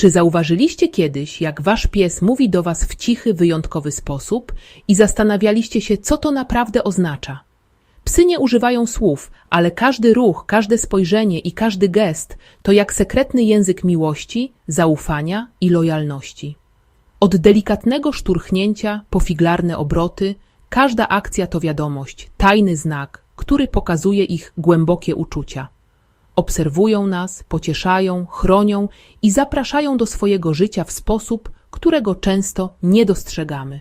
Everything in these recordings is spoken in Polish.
Czy zauważyliście kiedyś, jak wasz pies mówi do was w cichy, wyjątkowy sposób i zastanawialiście się, co to naprawdę oznacza? Psy nie używają słów, ale każdy ruch, każde spojrzenie i każdy gest to jak sekretny język miłości, zaufania i lojalności. Od delikatnego szturchnięcia po figlarne obroty, każda akcja to wiadomość, tajny znak, który pokazuje ich głębokie uczucia. Obserwują nas, pocieszają, chronią i zapraszają do swojego życia w sposób, którego często nie dostrzegamy.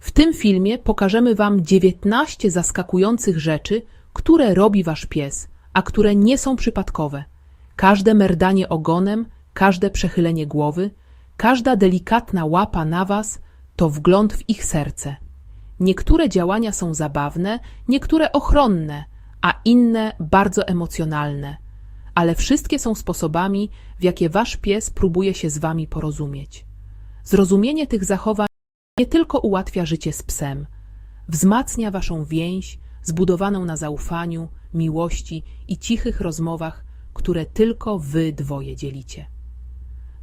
W tym filmie pokażemy Wam 19 zaskakujących rzeczy, które robi Wasz pies, a które nie są przypadkowe. Każde merdanie ogonem, każde przechylenie głowy, każda delikatna łapa na Was to wgląd w ich serce. Niektóre działania są zabawne, niektóre ochronne, a inne bardzo emocjonalne. Ale wszystkie są sposobami, w jakie Wasz pies próbuje się z Wami porozumieć. Zrozumienie tych zachowań nie tylko ułatwia życie z psem, wzmacnia waszą więź zbudowaną na zaufaniu, miłości i cichych rozmowach, które tylko wy dwoje dzielicie.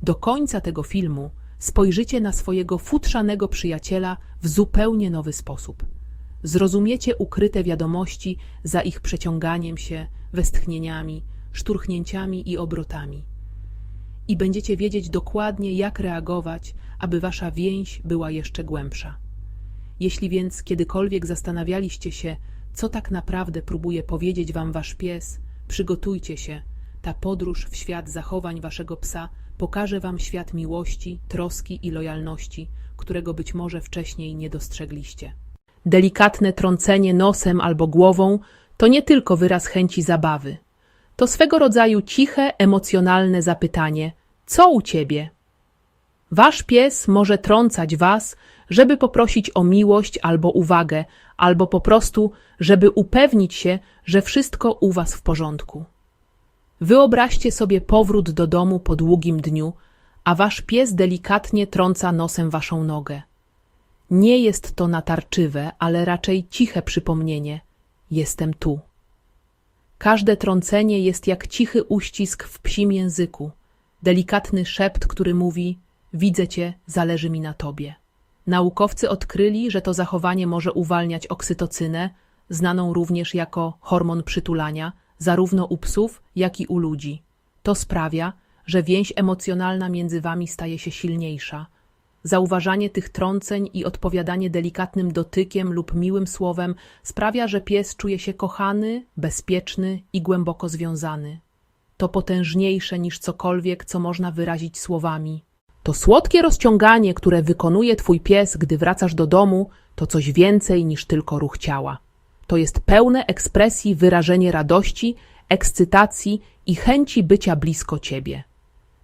Do końca tego filmu spojrzycie na swojego futrzanego przyjaciela w zupełnie nowy sposób. Zrozumiecie ukryte wiadomości za ich przeciąganiem się, westchnieniami, szturchnięciami i obrotami i będziecie wiedzieć dokładnie, jak reagować, aby wasza więź była jeszcze głębsza. Jeśli więc kiedykolwiek zastanawialiście się, co tak naprawdę próbuje powiedzieć wam wasz pies, przygotujcie się. Ta podróż w świat zachowań waszego psa pokaże wam świat miłości, troski i lojalności, którego być może wcześniej nie dostrzegliście. Delikatne trącenie nosem albo głową to nie tylko wyraz chęci zabawy. To swego rodzaju ciche, emocjonalne zapytanie: Co u ciebie? Wasz pies może trącać was, żeby poprosić o miłość albo uwagę, albo po prostu, żeby upewnić się, że wszystko u was w porządku. Wyobraźcie sobie powrót do domu po długim dniu, a wasz pies delikatnie trąca nosem waszą nogę. Nie jest to natarczywe, ale raczej ciche przypomnienie: Jestem tu. Każde trącenie jest jak cichy uścisk w psim języku, delikatny szept, który mówi: Widzę cię, zależy mi na tobie. Naukowcy odkryli, że to zachowanie może uwalniać oksytocynę, znaną również jako hormon przytulania, zarówno u psów, jak i u ludzi. To sprawia, że więź emocjonalna między wami staje się silniejsza. Zauważanie tych trąceń i odpowiadanie delikatnym dotykiem lub miłym słowem sprawia, że pies czuje się kochany, bezpieczny i głęboko związany. To potężniejsze niż cokolwiek, co można wyrazić słowami. To słodkie rozciąganie, które wykonuje twój pies, gdy wracasz do domu, to coś więcej niż tylko ruch ciała. To jest pełne ekspresji wyrażenie radości, ekscytacji i chęci bycia blisko ciebie.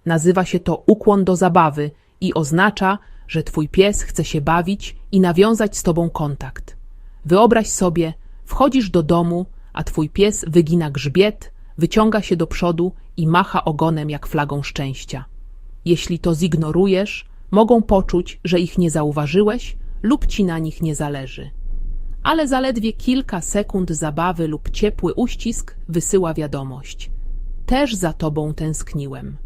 Nazywa się to ukłon do zabawy i oznacza, że twój pies chce się bawić i nawiązać z tobą kontakt. Wyobraź sobie, wchodzisz do domu, a twój pies wygina grzbiet, wyciąga się do przodu i macha ogonem jak flagą szczęścia. Jeśli to zignorujesz, mogą poczuć, że ich nie zauważyłeś lub ci na nich nie zależy. Ale zaledwie kilka sekund zabawy lub ciepły uścisk wysyła wiadomość. Też za tobą tęskniłem.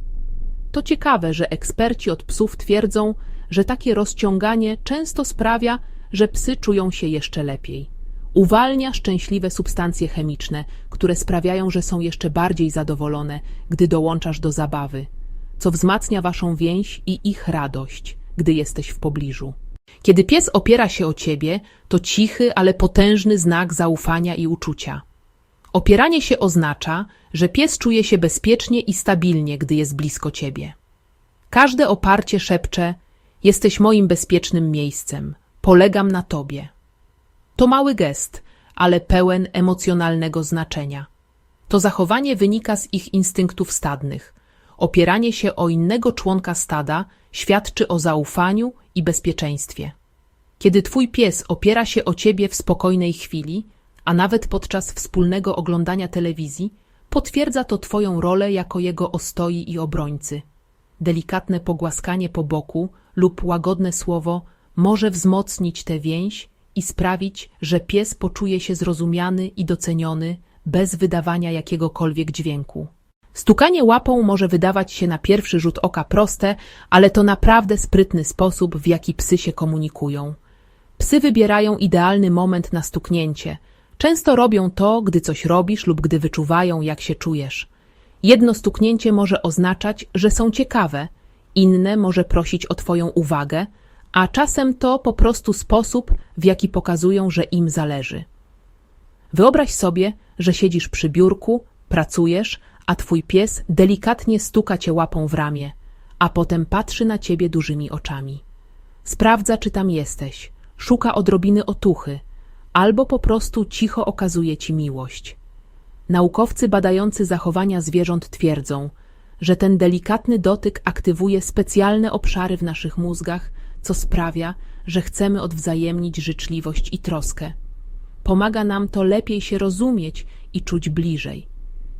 To ciekawe, że eksperci od psów twierdzą, że takie rozciąganie często sprawia, że psy czują się jeszcze lepiej. Uwalnia szczęśliwe substancje chemiczne, które sprawiają, że są jeszcze bardziej zadowolone, gdy dołączasz do zabawy, co wzmacnia waszą więź i ich radość, gdy jesteś w pobliżu. Kiedy pies opiera się o ciebie, to cichy, ale potężny znak zaufania i uczucia. Opieranie się oznacza, że pies czuje się bezpiecznie i stabilnie, gdy jest blisko ciebie. Każde oparcie szepcze: Jesteś moim bezpiecznym miejscem, polegam na tobie. To mały gest, ale pełen emocjonalnego znaczenia. To zachowanie wynika z ich instynktów stadnych. Opieranie się o innego członka stada świadczy o zaufaniu i bezpieczeństwie. Kiedy twój pies opiera się o ciebie w spokojnej chwili, a nawet podczas wspólnego oglądania telewizji, potwierdza to twoją rolę jako jego ostoi i obrońcy. Delikatne pogłaskanie po boku lub łagodne słowo może wzmocnić tę więź i sprawić, że pies poczuje się zrozumiany i doceniony bez wydawania jakiegokolwiek dźwięku. Stukanie łapą może wydawać się na pierwszy rzut oka proste, ale to naprawdę sprytny sposób, w jaki psy się komunikują. Psy wybierają idealny moment na stuknięcie. Często robią to, gdy coś robisz lub gdy wyczuwają, jak się czujesz. Jedno stuknięcie może oznaczać, że są ciekawe, inne może prosić o Twoją uwagę, a czasem to po prostu sposób, w jaki pokazują, że im zależy. Wyobraź sobie, że siedzisz przy biurku, pracujesz, a twój pies delikatnie stuka cię łapą w ramię, a potem patrzy na ciebie dużymi oczami. Sprawdza, czy tam jesteś, szuka odrobiny otuchy, albo po prostu cicho okazuje ci miłość. Naukowcy badający zachowania zwierząt twierdzą, że ten delikatny dotyk aktywuje specjalne obszary w naszych mózgach, co sprawia, że chcemy odwzajemnić życzliwość i troskę. Pomaga nam to lepiej się rozumieć i czuć bliżej.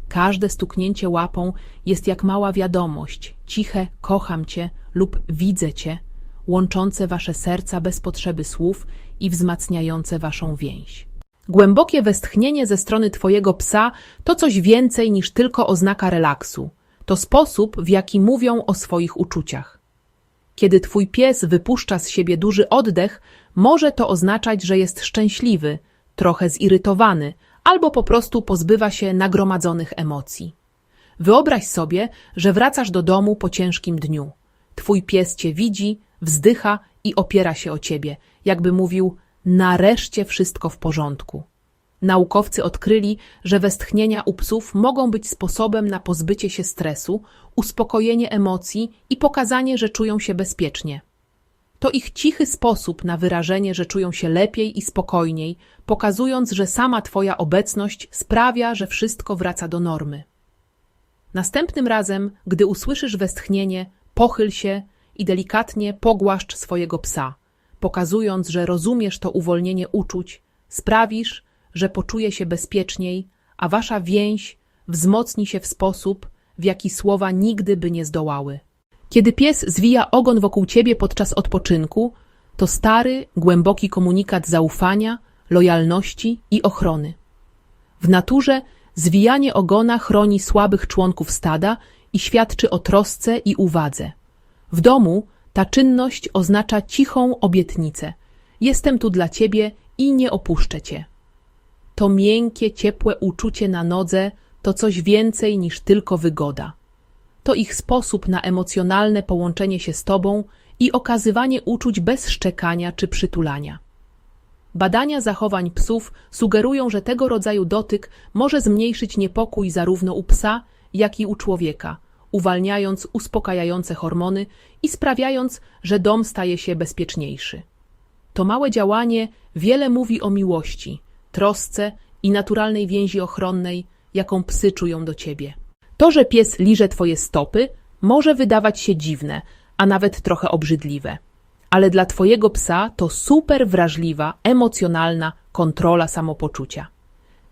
Każde stuknięcie łapą jest jak mała wiadomość, ciche kocham cię lub widzę cię, łączące wasze serca bez potrzeby słów i wzmacniające waszą więź. Głębokie westchnienie ze strony twojego psa to coś więcej niż tylko oznaka relaksu. To sposób, w jaki mówią o swoich uczuciach. Kiedy twój pies wypuszcza z siebie duży oddech, może to oznaczać, że jest szczęśliwy, trochę zirytowany, albo po prostu pozbywa się nagromadzonych emocji. Wyobraź sobie, że wracasz do domu po ciężkim dniu. Twój pies cię widzi, wzdycha i opiera się o ciebie, jakby mówił: Nareszcie wszystko w porządku. Naukowcy odkryli, że westchnienia u psów mogą być sposobem na pozbycie się stresu, uspokojenie emocji i pokazanie, że czują się bezpiecznie. To ich cichy sposób na wyrażenie, że czują się lepiej i spokojniej, pokazując, że sama Twoja obecność sprawia, że wszystko wraca do normy. Następnym razem, gdy usłyszysz westchnienie, pochyl się i delikatnie pogłaszcz swojego psa, pokazując, że rozumiesz to uwolnienie uczuć, sprawisz, że poczuje się bezpieczniej, a wasza więź wzmocni się w sposób, w jaki słowa nigdy by nie zdołały. Kiedy pies zwija ogon wokół ciebie podczas odpoczynku, to stary, głęboki komunikat zaufania, lojalności i ochrony. W naturze zwijanie ogona chroni słabych członków stada i świadczy o trosce i uwadze. W domu ta czynność oznacza cichą obietnicę. Jestem tu dla ciebie i nie opuszczę cię. To miękkie, ciepłe uczucie na nodze to coś więcej niż tylko wygoda. To ich sposób na emocjonalne połączenie się z tobą i okazywanie uczuć bez szczekania czy przytulania. Badania zachowań psów sugerują, że tego rodzaju dotyk może zmniejszyć niepokój zarówno u psa, jak i u człowieka, uwalniając uspokajające hormony i sprawiając, że dom staje się bezpieczniejszy. To małe działanie wiele mówi o miłości, trosce i naturalnej więzi ochronnej, jaką psy czują do ciebie. To, że pies liże twoje stopy, może wydawać się dziwne, a nawet trochę obrzydliwe. Ale dla twojego psa to super wrażliwa, emocjonalna kontrola samopoczucia.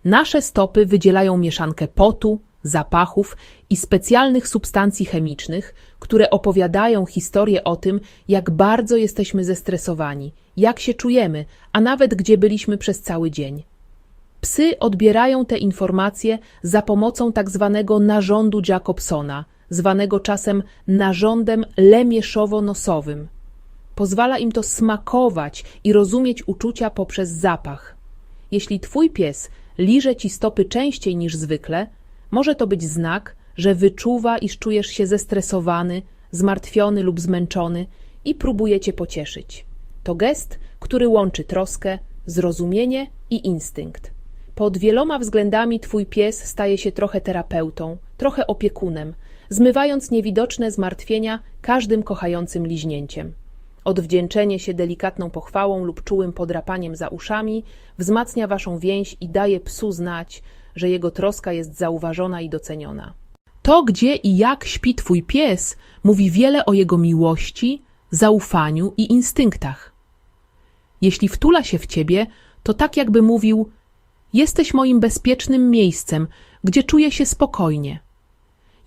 Nasze stopy wydzielają mieszankę potu, zapachów i specjalnych substancji chemicznych, które opowiadają historię o tym, jak bardzo jesteśmy zestresowani, jak się czujemy, a nawet gdzie byliśmy przez cały dzień. Psy odbierają te informacje za pomocą tak zwanego narządu Jacobsona, zwanego czasem narządem lemieszowo-nosowym. Pozwala im to smakować i rozumieć uczucia poprzez zapach. Jeśli twój pies liże ci stopy częściej niż zwykle, może to być znak, że wyczuwa, iż czujesz się zestresowany, zmartwiony lub zmęczony i próbuje cię pocieszyć. To gest, który łączy troskę, zrozumienie i instynkt. Pod wieloma względami twój pies staje się trochę terapeutą, trochę opiekunem, zmywając niewidoczne zmartwienia każdym kochającym liźnięciem. Odwdzięczenie się delikatną pochwałą lub czułym podrapaniem za uszami wzmacnia waszą więź i daje psu znać, że jego troska jest zauważona i doceniona. To, gdzie i jak śpi twój pies, mówi wiele o jego miłości, zaufaniu i instynktach. Jeśli wtula się w ciebie, to tak jakby mówił: Jesteś moim bezpiecznym miejscem, gdzie czuję się spokojnie.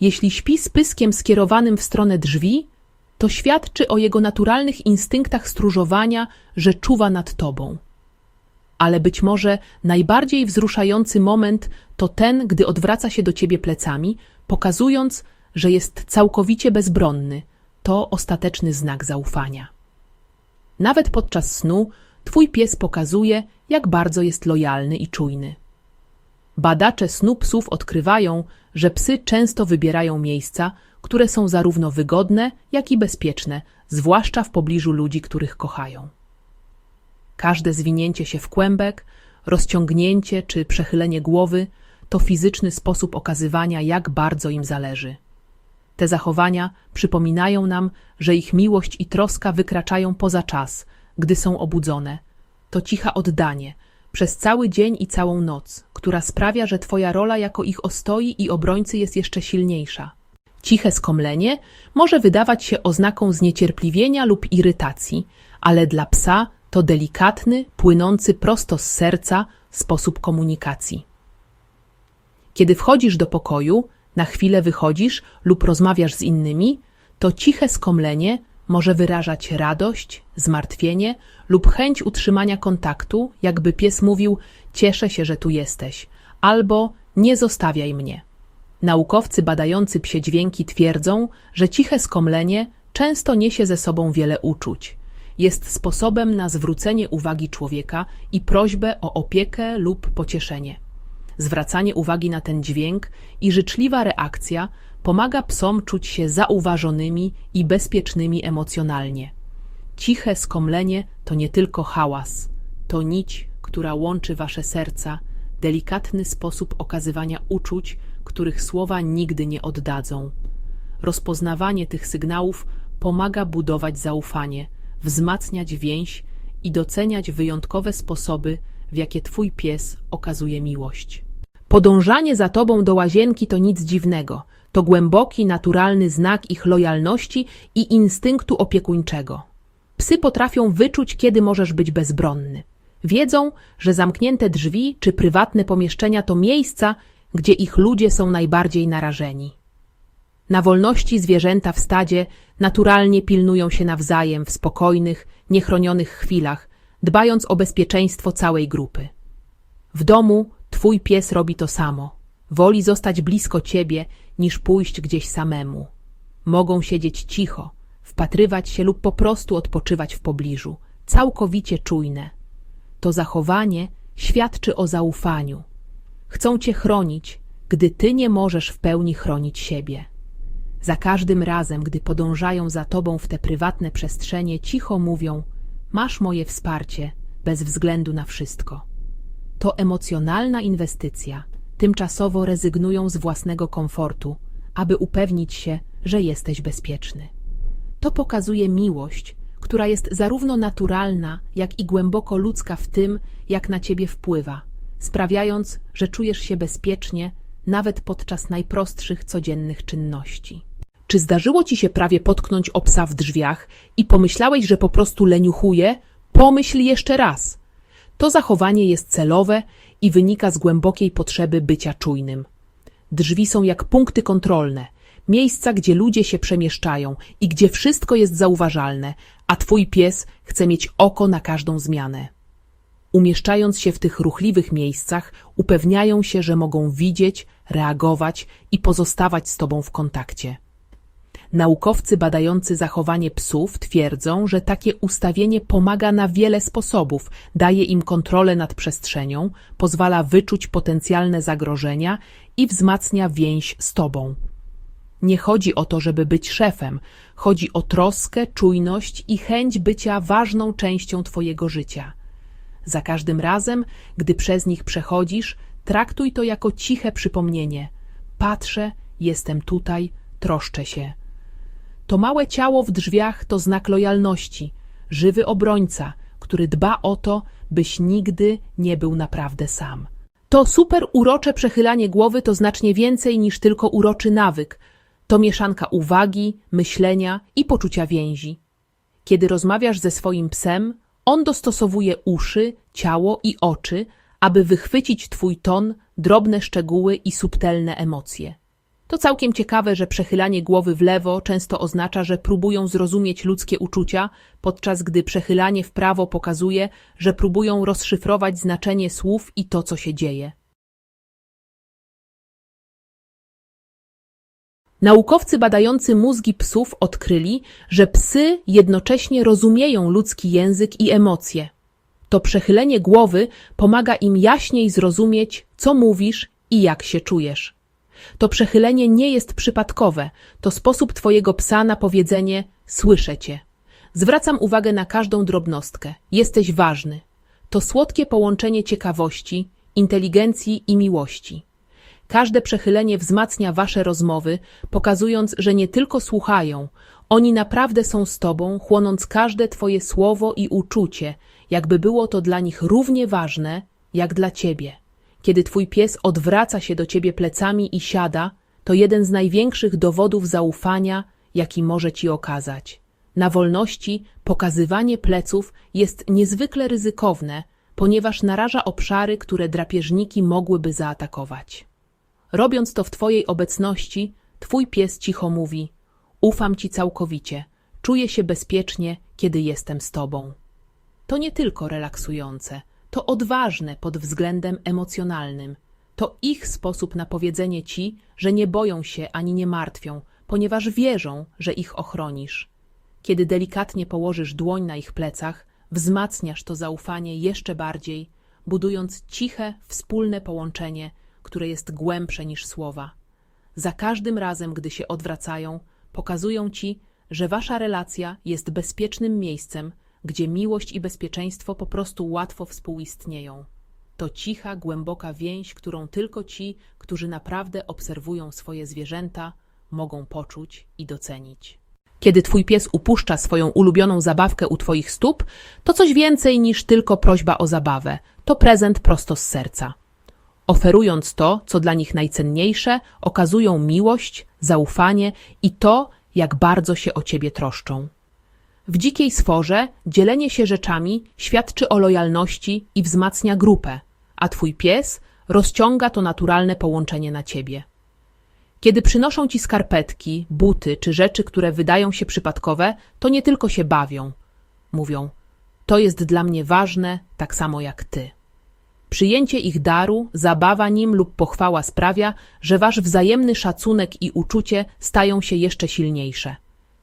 Jeśli śpi z pyskiem skierowanym w stronę drzwi, to świadczy o jego naturalnych instynktach stróżowania, że czuwa nad tobą. Ale być może najbardziej wzruszający moment to ten, gdy odwraca się do ciebie plecami, pokazując, że jest całkowicie bezbronny. To ostateczny znak zaufania. Nawet podczas snu twój pies pokazuje, jak bardzo jest lojalny i czujny. Badacze snu psów odkrywają, że psy często wybierają miejsca, które są zarówno wygodne, jak i bezpieczne, zwłaszcza w pobliżu ludzi, których kochają. Każde zwinięcie się w kłębek, rozciągnięcie czy przechylenie głowy to fizyczny sposób okazywania, jak bardzo im zależy. Te zachowania przypominają nam, że ich miłość i troska wykraczają poza czas, gdy są obudzone. To cicha oddanie, przez cały dzień i całą noc, która sprawia, że Twoja rola jako ich ostoi i obrońcy jest jeszcze silniejsza. Ciche skomlenie może wydawać się oznaką zniecierpliwienia lub irytacji, ale dla psa to delikatny, płynący prosto z serca sposób komunikacji. Kiedy wchodzisz do pokoju, na chwilę wychodzisz lub rozmawiasz z innymi, to ciche skomlenie może wyrażać radość, zmartwienie lub chęć utrzymania kontaktu, jakby pies mówił: Cieszę się, że tu jesteś, albo nie zostawiaj mnie. Naukowcy badający psie dźwięki twierdzą, że ciche skomlenie często niesie ze sobą wiele uczuć. Jest sposobem na zwrócenie uwagi człowieka i prośbę o opiekę lub pocieszenie. Zwracanie uwagi na ten dźwięk i życzliwa reakcja pomaga psom czuć się zauważonymi i bezpiecznymi emocjonalnie. Ciche skomlenie to nie tylko hałas, to nić, która łączy wasze serca, delikatny sposób okazywania uczuć, których słowa nigdy nie oddadzą. Rozpoznawanie tych sygnałów pomaga budować zaufanie, wzmacniać więź i doceniać wyjątkowe sposoby, w jakie twój pies okazuje miłość. Podążanie za tobą do łazienki to nic dziwnego. To głęboki, naturalny znak ich lojalności i instynktu opiekuńczego. Psy potrafią wyczuć, kiedy możesz być bezbronny. Wiedzą, że zamknięte drzwi czy prywatne pomieszczenia to miejsca, gdzie ich ludzie są najbardziej narażeni. Na wolności zwierzęta w stadzie naturalnie pilnują się nawzajem w spokojnych, niechronionych chwilach, dbając o bezpieczeństwo całej grupy. W domu twój pies robi to samo. Woli zostać blisko ciebie, niż pójść gdzieś samemu. Mogą siedzieć cicho, wpatrywać się lub po prostu odpoczywać w pobliżu, całkowicie czujne. To zachowanie świadczy o zaufaniu. Chcą cię chronić, gdy ty nie możesz w pełni chronić siebie. Za każdym razem, gdy podążają za tobą w te prywatne przestrzenie, cicho mówią: Masz moje wsparcie, bez względu na wszystko. To emocjonalna inwestycja. Tymczasowo rezygnują z własnego komfortu, aby upewnić się, że jesteś bezpieczny. To pokazuje miłość, która jest zarówno naturalna, jak i głęboko ludzka w tym, jak na ciebie wpływa, sprawiając, że czujesz się bezpiecznie nawet podczas najprostszych codziennych czynności. Czy zdarzyło ci się prawie potknąć o psa w drzwiach i pomyślałeś, że po prostu leniuchuje? Pomyśl jeszcze raz. To zachowanie jest celowe i wynika z głębokiej potrzeby bycia czujnym. Drzwi są jak punkty kontrolne, miejsca, gdzie ludzie się przemieszczają i gdzie wszystko jest zauważalne, a twój pies chce mieć oko na każdą zmianę. Umieszczając się w tych ruchliwych miejscach, upewniają się, że mogą widzieć, reagować i pozostawać z tobą w kontakcie. Naukowcy badający zachowanie psów twierdzą, że takie ustawienie pomaga na wiele sposobów, daje im kontrolę nad przestrzenią, pozwala wyczuć potencjalne zagrożenia i wzmacnia więź z tobą. Nie chodzi o to, żeby być szefem, chodzi o troskę, czujność i chęć bycia ważną częścią twojego życia. Za każdym razem, gdy przez nich przechodzisz, traktuj to jako ciche przypomnienie. Patrzę, jestem tutaj, troszczę się. To małe ciało w drzwiach to znak lojalności, żywy obrońca, który dba o to, byś nigdy nie był naprawdę sam. To super urocze przechylanie głowy to znacznie więcej niż tylko uroczy nawyk. To mieszanka uwagi, myślenia i poczucia więzi. Kiedy rozmawiasz ze swoim psem, on dostosowuje uszy, ciało i oczy, aby wychwycić twój ton, drobne szczegóły i subtelne emocje. To całkiem ciekawe, że przechylanie głowy w lewo często oznacza, że próbują zrozumieć ludzkie uczucia, podczas gdy przechylanie w prawo pokazuje, że próbują rozszyfrować znaczenie słów i to, co się dzieje. Naukowcy badający mózgi psów odkryli, że psy jednocześnie rozumieją ludzki język i emocje. To przechylenie głowy pomaga im jaśniej zrozumieć, co mówisz i jak się czujesz. To przechylenie nie jest przypadkowe, to sposób Twojego psa na powiedzenie: Słyszę Cię. Zwracam uwagę na każdą drobnostkę. Jesteś ważny. To słodkie połączenie ciekawości, inteligencji i miłości. Każde przechylenie wzmacnia Wasze rozmowy, pokazując, że nie tylko słuchają, oni naprawdę są z Tobą, chłonąc każde Twoje słowo i uczucie, jakby było to dla nich równie ważne, jak dla Ciebie. Kiedy Twój pies odwraca się do Ciebie plecami i siada, to jeden z największych dowodów zaufania, jaki może Ci okazać. Na wolności pokazywanie pleców jest niezwykle ryzykowne, ponieważ naraża obszary, które drapieżniki mogłyby zaatakować. Robiąc to w Twojej obecności, Twój pies cicho mówi: Ufam Ci całkowicie, czuję się bezpiecznie, kiedy jestem z Tobą. To nie tylko relaksujące, to odważne pod względem emocjonalnym. To ich sposób na powiedzenie Ci, że nie boją się ani nie martwią, ponieważ wierzą, że ich ochronisz. Kiedy delikatnie położysz dłoń na ich plecach, wzmacniasz to zaufanie jeszcze bardziej, budując ciche, wspólne połączenie, które jest głębsze niż słowa. Za każdym razem, gdy się odwracają, pokazują ci, że wasza relacja jest bezpiecznym miejscem, gdzie miłość i bezpieczeństwo po prostu łatwo współistnieją. To cicha, głęboka więź, którą tylko ci, którzy naprawdę obserwują swoje zwierzęta, mogą poczuć i docenić. Kiedy twój pies upuszcza swoją ulubioną zabawkę u twoich stóp, to coś więcej niż tylko prośba o zabawę. To prezent prosto z serca. Oferując to, co dla nich najcenniejsze, okazują miłość, zaufanie i to, jak bardzo się o ciebie troszczą. W dzikiej sforze dzielenie się rzeczami świadczy o lojalności i wzmacnia grupę, a twój pies rozciąga to naturalne połączenie na ciebie. Kiedy przynoszą ci skarpetki, buty czy rzeczy, które wydają się przypadkowe, to nie tylko się bawią. Mówią: To jest dla mnie ważne, tak samo jak ty. Przyjęcie ich daru, zabawa nim lub pochwała sprawia, że wasz wzajemny szacunek i uczucie stają się jeszcze silniejsze.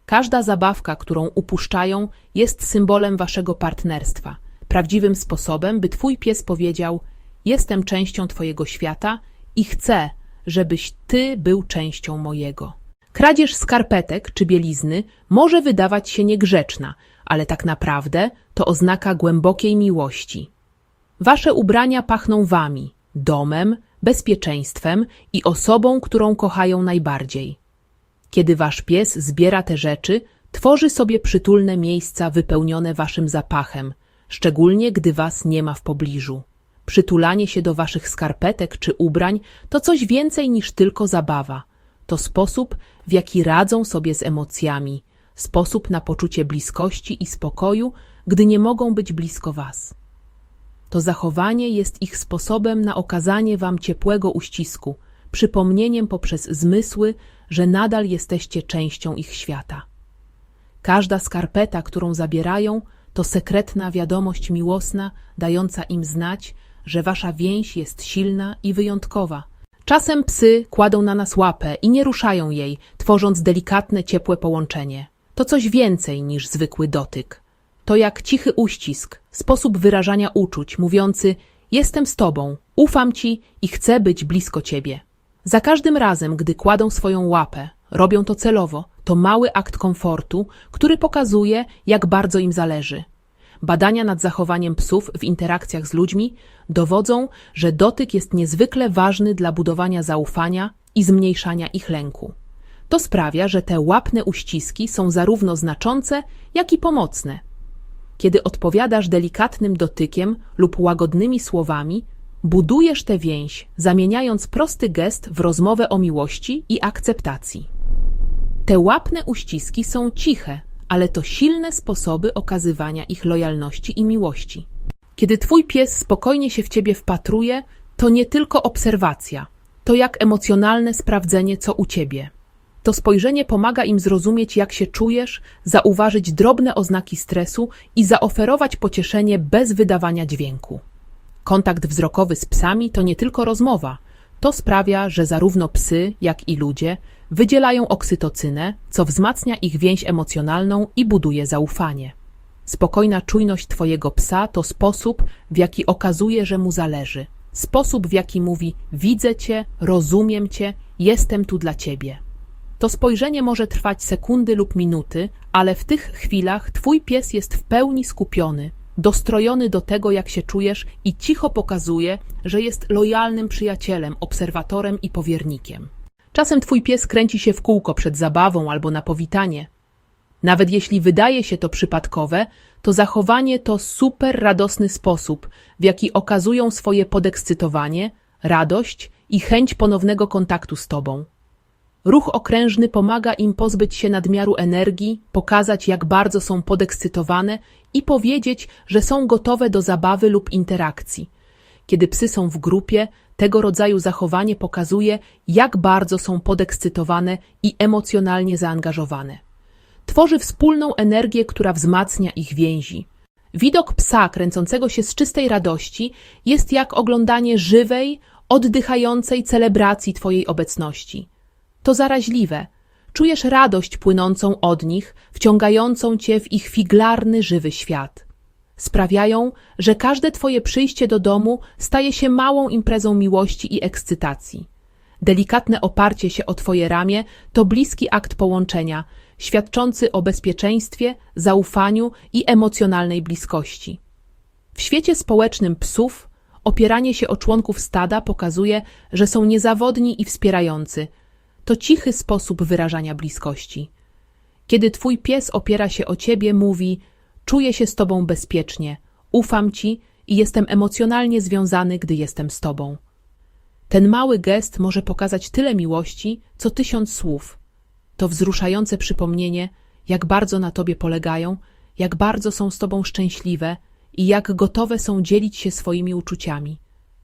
Każda zabawka, którą upuszczają, jest symbolem waszego partnerstwa, prawdziwym sposobem, by twój pies powiedział: Jestem częścią twojego świata i chcę, żebyś ty był częścią mojego. Kradzież skarpetek czy bielizny może wydawać się niegrzeczna, ale tak naprawdę to oznaka głębokiej miłości. Wasze ubrania pachną wami, domem, bezpieczeństwem i osobą, którą kochają najbardziej. Kiedy wasz pies zbiera te rzeczy, tworzy sobie przytulne miejsca wypełnione waszym zapachem, szczególnie gdy was nie ma w pobliżu. Przytulanie się do waszych skarpetek czy ubrań to coś więcej niż tylko zabawa. To sposób, w jaki radzą sobie z emocjami, sposób na poczucie bliskości i spokoju, gdy nie mogą być blisko was. To zachowanie jest ich sposobem na okazanie wam ciepłego uścisku, przypomnieniem poprzez zmysły, że nadal jesteście częścią ich świata. Każda skarpeta, którą zabierają, to sekretna wiadomość miłosna, dająca im znać, że wasza więź jest silna i wyjątkowa. Czasem psy kładą na nas łapę i nie ruszają jej, tworząc delikatne, ciepłe połączenie. To coś więcej niż zwykły dotyk. To jak cichy uścisk, sposób wyrażania uczuć, mówiący: Jestem z tobą, ufam ci i chcę być blisko ciebie. Za każdym razem, gdy kładą swoją łapę, robią to celowo, to mały akt komfortu, który pokazuje, jak bardzo im zależy. Badania nad zachowaniem psów w interakcjach z ludźmi dowodzą, że dotyk jest niezwykle ważny dla budowania zaufania i zmniejszania ich lęku. To sprawia, że te łapne uściski są zarówno znaczące, jak i pomocne. Kiedy odpowiadasz delikatnym dotykiem lub łagodnymi słowami, budujesz tę więź, zamieniając prosty gest w rozmowę o miłości i akceptacji. Te łapne uściski są ciche, ale to silne sposoby okazywania ich lojalności i miłości. Kiedy twój pies spokojnie się w ciebie wpatruje, to nie tylko obserwacja, to jak emocjonalne sprawdzenie, co u ciebie. To spojrzenie pomaga im zrozumieć, jak się czujesz, zauważyć drobne oznaki stresu i zaoferować pocieszenie bez wydawania dźwięku. Kontakt wzrokowy z psami to nie tylko rozmowa, To sprawia, że zarówno psy, jak i ludzie wydzielają oksytocynę, co wzmacnia ich więź emocjonalną i buduje zaufanie. Spokojna czujność Twojego psa to sposób, w jaki okazuje, że mu zależy. Sposób, w jaki mówi: Widzę Cię, rozumiem Cię, jestem tu dla Ciebie. To spojrzenie może trwać sekundy lub minuty, ale w tych chwilach Twój pies jest w pełni skupiony, dostrojony do tego, jak się czujesz i cicho pokazuje, że jest lojalnym przyjacielem, obserwatorem i powiernikiem. Czasem Twój pies kręci się w kółko przed zabawą albo na powitanie. Nawet jeśli wydaje się to przypadkowe, to zachowanie to super radosny sposób, w jaki okazują swoje podekscytowanie, radość i chęć ponownego kontaktu z Tobą. Ruch okrężny pomaga im pozbyć się nadmiaru energii, pokazać jak bardzo są podekscytowane i powiedzieć, że są gotowe do zabawy lub interakcji. Kiedy psy są w grupie, tego rodzaju zachowanie pokazuje, jak bardzo są podekscytowane i emocjonalnie zaangażowane. Tworzy wspólną energię, która wzmacnia ich więzi. Widok psa kręcącego się z czystej radości jest jak oglądanie żywej, oddychającej celebracji Twojej obecności. To zaraźliwe. Czujesz radość płynącą od nich, wciągającą cię w ich figlarny, żywy świat. Sprawiają, że każde twoje przyjście do domu staje się małą imprezą miłości i ekscytacji. Delikatne oparcie się o twoje ramię to bliski akt połączenia, świadczący o bezpieczeństwie, zaufaniu i emocjonalnej bliskości. W świecie społecznym psów opieranie się o członków stada pokazuje, że są niezawodni i wspierający – to cichy sposób wyrażania bliskości. Kiedy twój pies opiera się o ciebie, mówi: Czuję się z tobą bezpiecznie, ufam ci i jestem emocjonalnie związany, gdy jestem z tobą. Ten mały gest może pokazać tyle miłości, co tysiąc słów. To wzruszające przypomnienie, jak bardzo na tobie polegają, jak bardzo są z tobą szczęśliwe i jak gotowe są dzielić się swoimi uczuciami.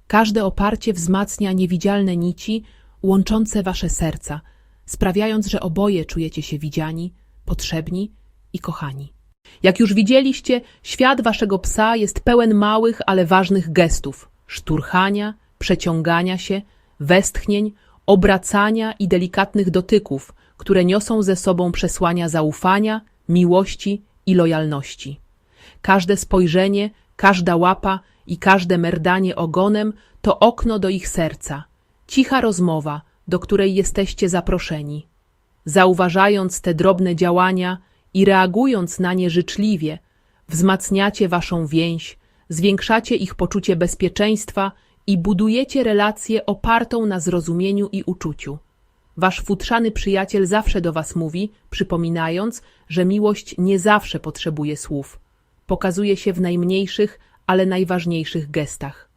Każde oparcie wzmacnia niewidzialne nici, łączące wasze serca, sprawiając, że oboje czujecie się widziani, potrzebni i kochani. Jak już widzieliście, świat waszego psa jest pełen małych, ale ważnych gestów: szturchania, przeciągania się, westchnień, obracania i delikatnych dotyków, które niosą ze sobą przesłania zaufania, miłości i lojalności. Każde spojrzenie, każda łapa i każde merdanie ogonem to okno do ich serca, Cicha rozmowa, do której jesteście zaproszeni. Zauważając te drobne działania i reagując na nie życzliwie, wzmacniacie waszą więź, zwiększacie ich poczucie bezpieczeństwa i budujecie relację opartą na zrozumieniu i uczuciu. Wasz futrzany przyjaciel zawsze do was mówi, przypominając, że miłość nie zawsze potrzebuje słów. Pokazuje się w najmniejszych, ale najważniejszych gestach.